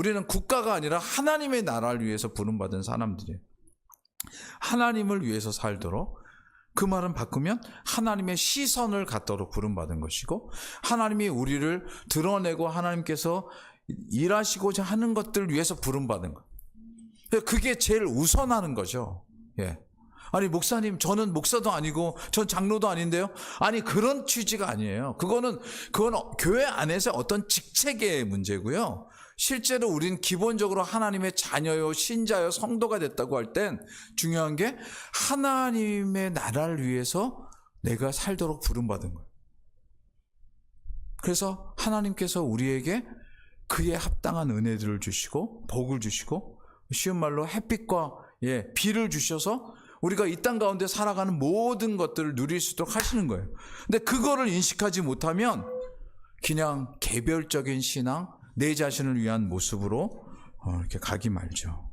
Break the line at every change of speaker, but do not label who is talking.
우리는 국가가 아니라 하나님의 나라를 위해서 부름받은 사람들이에요. 하나님을 위해서 살도록 그 말은 바꾸면 하나님의 시선을 갖도록 부름받은 것이고 하나님이 우리를 드러내고 하나님께서 일하시고자 하는 것들을 위해서 부름받은 것. 그게 제일 우선하는 거죠. 예. 아니 목사님 저는 목사도 아니고 전 장로도 아닌데요. 아니 그런 취지가 아니에요. 그거는 그건 교회 안에서 어떤 직책의 문제고요. 실제로 우린 기본적으로 하나님의 자녀요, 신자요, 성도가 됐다고 할 땐 중요한 게 하나님의 나라를 위해서 내가 살도록 부름받은 거예요. 그래서 하나님께서 우리에게 그에 합당한 은혜들을 주시고 복을 주시고 쉬운 말로 햇빛과 예, 비를 주셔서 우리가 이 땅 가운데 살아가는 모든 것들을 누릴 수 있도록 하시는 거예요. 근데 그거를 인식하지 못하면 그냥 개별적인 신앙, 내 자신을 위한 모습으로 어, 이렇게 가기 말죠.